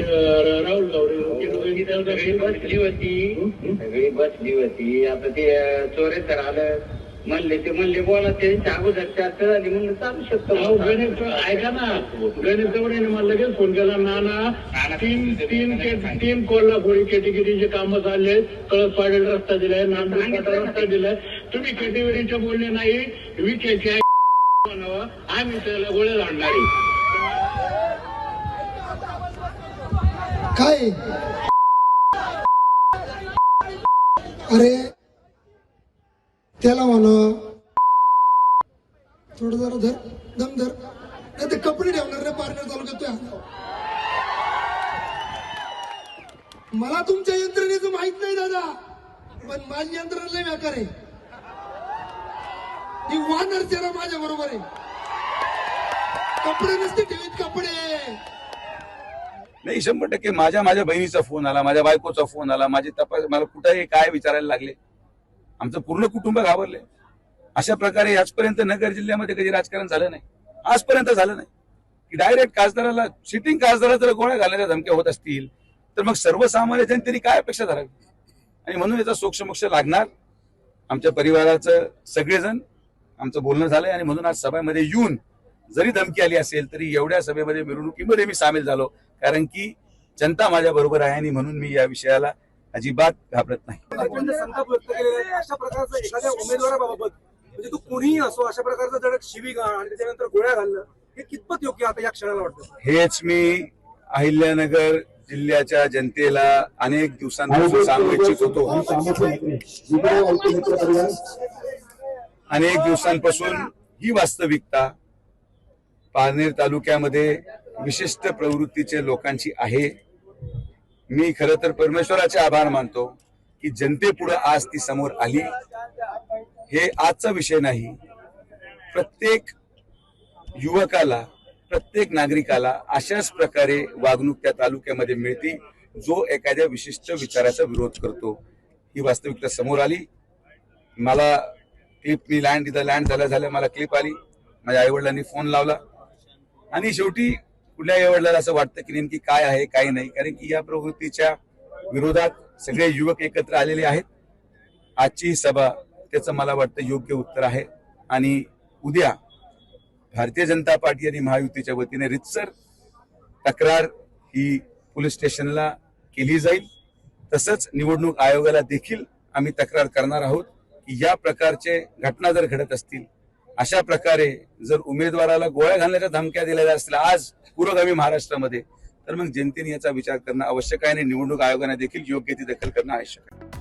राहुल गावडे सगळी बसली होती सगळी बसली होती आता ते चोरे तर आलं. म्हणले ते म्हणले बोला ते अगोदर चर्चा झाली म्हणलं चालू शकतो अहो गणेश ऐका ना. गणेश गवडेने मला लगेच फोन केला नाना तीन तीन तीन कोल्हापुरी कॅटेगरीचे कामं चालले कळस पाडेल रस्ता दिलाय नांदूर रस्ता दिलाय. तुम्ही कॅटेगरीचे बोलले नाही. आहे. म्हणावं आम्ही त्याला गोळे आणणारे काय? अरे त्याला म्हणा. थोडं जरा धर दम धर. नाही ते कपडे ठेवणार रे पार्लर तालुक्यात मला तुमच्या यंत्रणेचं माहीत नाही दादा. पण माझी यंत्रणा लय व्याकार आहे. ही वानर चेहरा माझ्या बरोबर आहे. कपडे नसते ठेवीत कपडे. नाही शंभर टक्के. माझ्या माझ्या बहिणीचा फोन आला माझ्या बायकोचा फोन आला माझी तपास मला कुठे काय विचारायला लागले. आमचं पूर्ण कुटुंब घाबरले. अशा प्रकारे आजपर्यंत नगर जिल्ह्यामध्ये कधी राजकारण झालं नाही. आजपर्यंत झालं नाही. की डायरेक्ट खासदाराला सिटिंग खासदाराला जर गोळ्या घालण्याच्या धमक्या होत असतील तर मग सर्वसामान्य तरी काय अपेक्षा धरावी? आणि म्हणून याचा सोक्षमोक्ष लागणार. आमच्या परिवाराचं सगळेजण आमचं बोलणं झालंय आणि म्हणून आज सभेमध्ये येऊन जरी धमकी आली असेल तरी एवढ्या सभेमध्ये मिरवणुकीमध्ये मी सामील झालो कारण की जनता माझ्या बरोबर आहे आणि म्हणून मी या विषयाला अजिबात घाबरत नाही. अत्यंत संताप व्यक्त केलेला आहे अशा प्रकारचं एखाद्या उमेदवाराबाबत म्हणजे तो कोणीही असो अशा प्रकारचं शिवीगाळ आणि त्याच्यानंतर गोळ्या घालणं हे कितपत योग्य आता या क्षणाला वाटतं? हेच मी अहिल्यानगर जिल्ह्याच्या जनतेला अनेक दिवसांपासून सांगू इच्छित. होतो अनेक दिवसांपासून ही वास्तविकता पारनेर तालुक्यामध्ये विशिष्ट प्रवृत्तीचे लोकांची आहे. मी खर तर परमेश्वराचे आभार मानतो की जनतेपुढे आज ती समोर आली. हे आजचा विषय नाही. प्रत्येक युवकाला प्रत्येक नागरिकाला अशाच प्रकारे वागणूक त्या तालुक्यामध्ये मिळते जो एखाद्या विशिष्ट विचाराचा विरोध करतो. ही वास्तविकता समोर आली. मला क्लिप मी लँड इथं लँड झाल्या झाल्या मला क्लिप आली. माझ्या आईवडिलांनी फोन लावला. आणि शेवटी कुठल्याही वडिलाला असं वाटतं की नेमकी काय आहे काय नाही. कारण की या प्रवृत्तीच्या विरोधात सगळे युवक एकत्र आलेले आहेत. आजची सभा त्याचं मला वाटतं योग्य उत्तर आहे. आणि उद्या भारतीय जनता पार्टी आणि महायुतीच्या वतीने रितसर तक्रार ही पोलीस स्टेशनला केली जाईल. तसंच निवडणूक आयोगाला देखील आम्ही तक्रार करणार आहोत की या प्रकारचे घटना जर घडत असतील अशा प्रकारे जर उमेदवाराला गोळ्या घालण्याच्या धमक्या दिल्या असतील आज पुरोगामी महाराष्ट्रामध्ये तर मग जनतेने याचा विचार करणं आवश्यक आहे आणि निवडणूक आयोगाने देखील योग्य ती दखल करणं आवश्यक आहे.